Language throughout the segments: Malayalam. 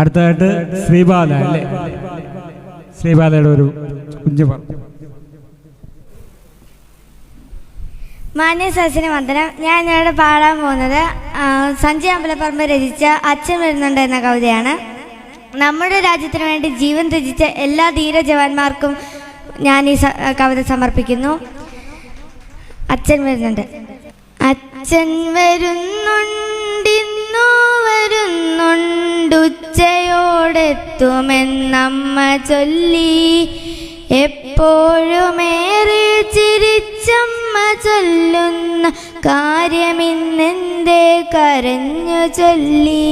അടുത്തതായിട്ട് ശ്രീബാല അല്ലേ? ശ്രീബാലയുടെ ഒരു കുഞ്ഞു മാന്യ സസിന് വന്ദനം ഞാൻ ഇവിടെ പാടാൻ പോകുന്നത് സഞ്ജയ് അമ്പലപ്പറമ്പ് രചിച്ച അച്ഛൻ വരുന്നുണ്ട് എന്ന കവിതയാണ്. നമ്മുടെ രാജ്യത്തിന് വേണ്ടി ജീവൻ ത്യജിച്ച എല്ലാ ധീര ജവാന്മാർക്കും ഞാൻ ഈ കവിത സമർപ്പിക്കുന്നു. അച്ഛൻ വരുന്നുണ്ട്. അച്ഛൻ വരുന്നുണ്ടിന്നു വരുന്നുണ്ടുച്ചയോടെത്തുമെന്നമ്മ ചൊല്ലി. എപ്പോഴുമേറെ ചിരിച്ചമ്മ ചൊല്ലുന്ന കാര്യമിന്നെന്തേ കരഞ്ഞു ചൊല്ലി.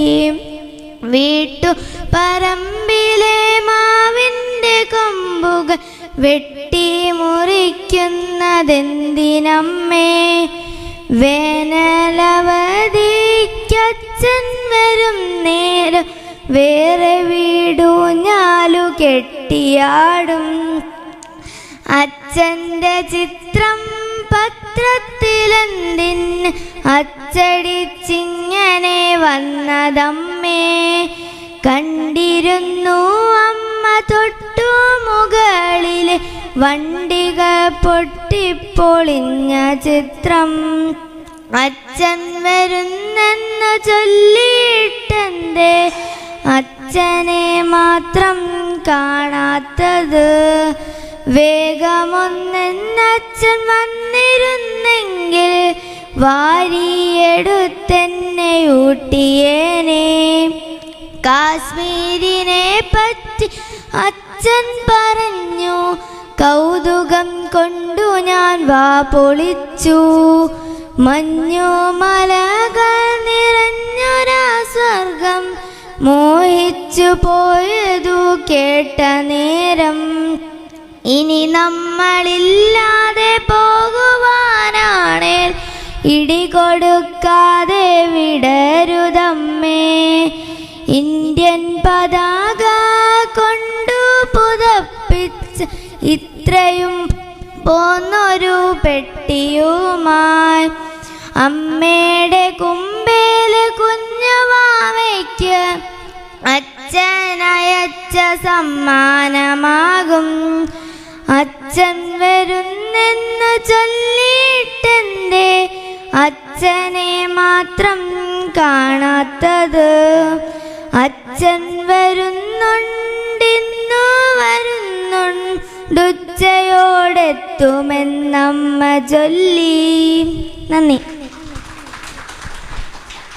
വീട്ടു പറമ്പിലെ മാവിന്റെ കൊമ്പുകൾ വെട്ടി മുറിക്കുന്നതെന്തിനമ്മേ? വേനലവധിക്കച്ഛൻ വരും നേരം വേറെ വീടു ഞാലു കെട്ടിയാടും. അച്ഛന്റെ ചിത്രം പത്രത്തിലെന്തിൻ? അച്ചടിച്ചിങ്ങനെ വന്നതമ്മേ. കണ്ടിരുന്നു അമ്മ തൊട്ടു മുകളിൽ. വണ്ടിക പൊട്ടിപ്പൊളിഞ്ഞ ചിത്രം. അച്ഛൻ വരുന്നെന്ന് ചൊല്ലിയിട്ടെന്തേ അച്ഛനെ മാത്രം കാണാത്തത് വേഗമൊന്നച്ഛൻ വന്നിരുന്നെങ്കിൽ വാരിയെടുത്തെന്നെ ഊട്ടിയേനെ. കാശ്മീരിനെ പറ്റി അച്ഛൻ പറഞ്ഞു കൗതുകം കൊണ്ടു ഞാൻ വാ പൊളിച്ചു. മഞ്ഞു മലകൾ മോഹിച്ചു പോയതു കേട്ട നേരം ഇനി നമ്മളില്ലാതെ പോകുവാനാണേൽ ഇടികൊടുക്കാതെ വിടരുതമ്മേ. ഇന്ത്യൻ പതാക കൊണ്ടു പുതപ്പിച്ച് ഇത്രയും പോന്നൊരു പെട്ടിയുമായി അമ്മയുടെ കുമ്പേൽ കുഞ്ഞുവാവയ്ക്ക് അച്ഛനയച്ച സമ്മാനമാകും. അച്ഛൻ വരുന്നെന്നു ചൊല്ലിയിട്ടെന്തേ അച്ഛനെ മാത്രം കാണാത്തത്. അച്ഛൻ വരുന്നുണ്ടിന്നു വരുന്നുണ്ടുച്ചയോടെത്തുമെന്നമ്മ ചൊല്ലി. നന്ദി.